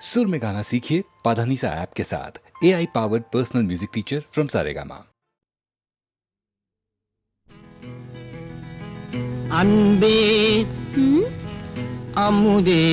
सुर में गाना सीखिए पाधानीसा ऐप के साथ A I powered personal music teacher from Saregama அன்பே ம், அமுதே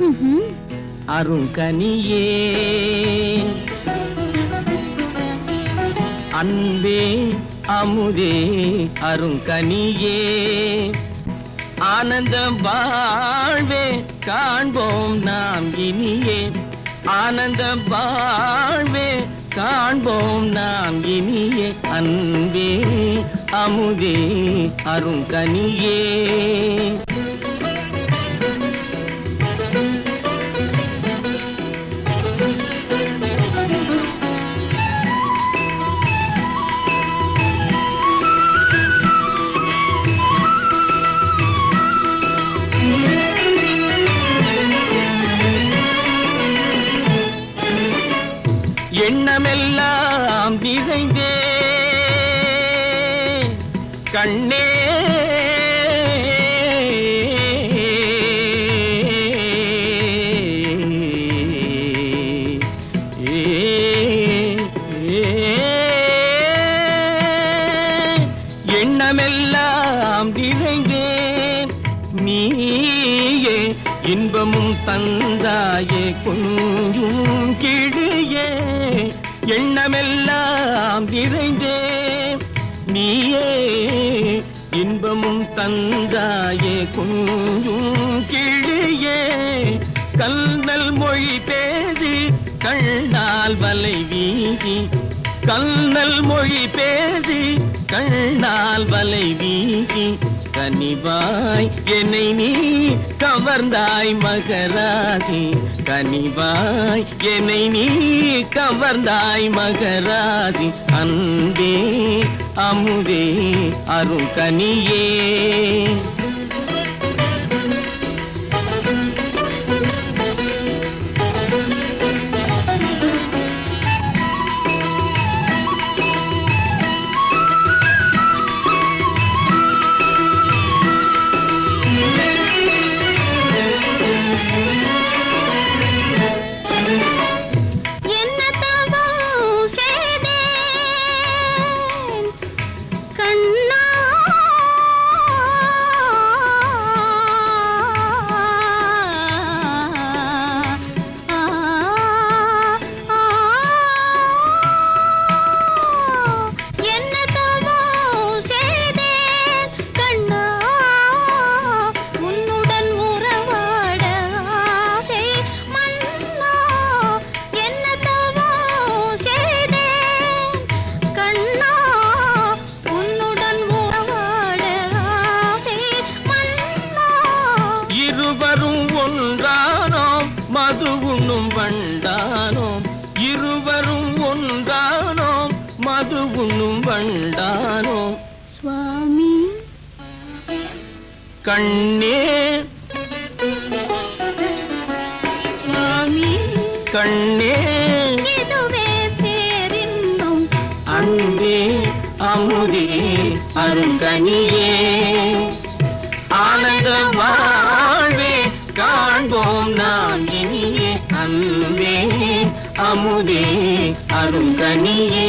ம்ஹும். அருங்கனியே அன்பே அமுதே அருங்கனியே ஆனந்த வாழ்வே காண்போம் நாம் இனியே. ஆனந்த வாழ்வே காண்போம் நாம் இனியே. அன்பே அமுதே அருங்கனியே. எண்ணமெல்லாம் நீயே இன்பமும் தந்தாயே கொஞ்சும் கிழியே எண்ணமெல்லாம் நிறைந்தேன் நீயே இன்பமும் தந்தாயே கொஞ்சும் கிழியே கல்நல் மொழி பேசி கண்ணால் வலை வீசி கல்நல் மொழி பேசி கண்ணால் வலை வீசி கனிவாய் என்னை நீ கவர்ந்தாய் மகராசி கனிவாய் என்னை நீ கவர்ந்தாய் மகராசி அன்பே அமுதே அருங்கனியே. அன்பே அமுதே அருங்கனியே ஆனந்த வாழ்வே காண்போம் நாம் இனியே. அன்பே அமுதே அருங்கனியே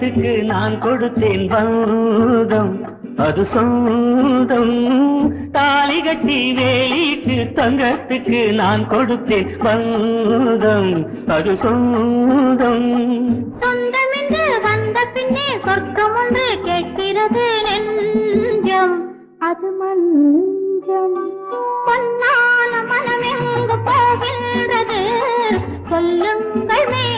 தங்கத்துக்கு நான் கொடுத்தேன் பௌதம் அது சொந்தம். தாலி கட்டி வேலிக்கு தங்கத்துக்கு நான் கொடுத்தேன் பௌதம் அது சொந்தம். சொந்தம் என்று வந்த பின்னே சொர்க்கம் ஒன்று கேட்கிறது நெஞ்சம். அது மஞ்சம். பொன்னான மனம் எங்கு போகின்றது. சொல்லுங்கள் மே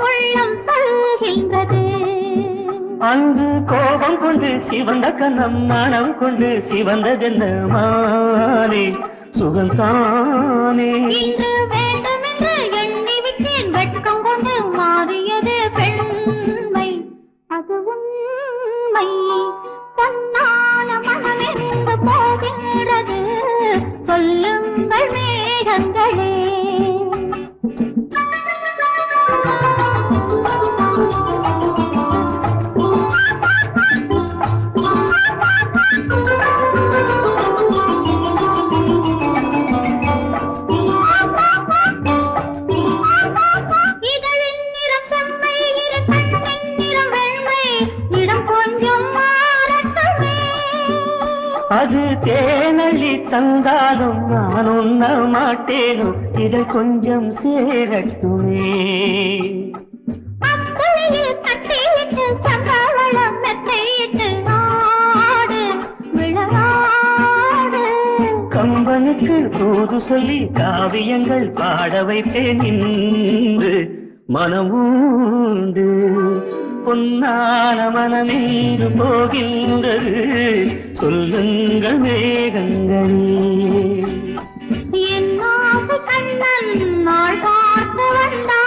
உள்ளம் சொல்கின்றது. அன்று கோபம் கொண்டு சிவந்த கண்ணம் மனம் கொண்டு சிவந்ததென்ன மானே? சுகந்தானே மாட்டேனோ இதை கொஞ்சம் சேரட்டுமே. கம்பனுக்கு தூது சொல்லி காவியங்கள் பாட வைத்தேன் இன்று. மனமூண்டு பொன்னான மனமேறு போகின்றது. சொல்லுங்கள் மேகங்களே. என் கண்ணன் நாள் பார்த்து வந்தான்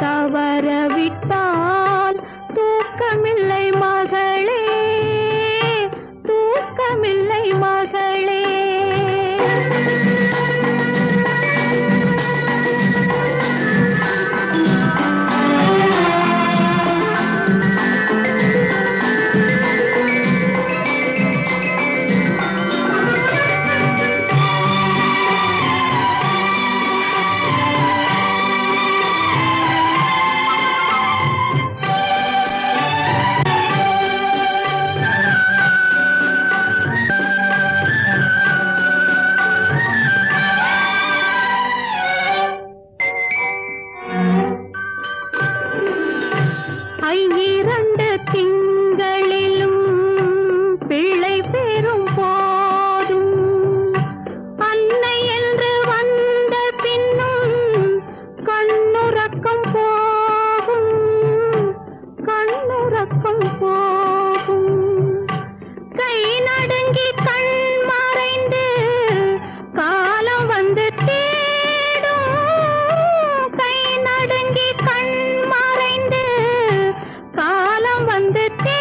तव வந்து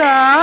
Uncle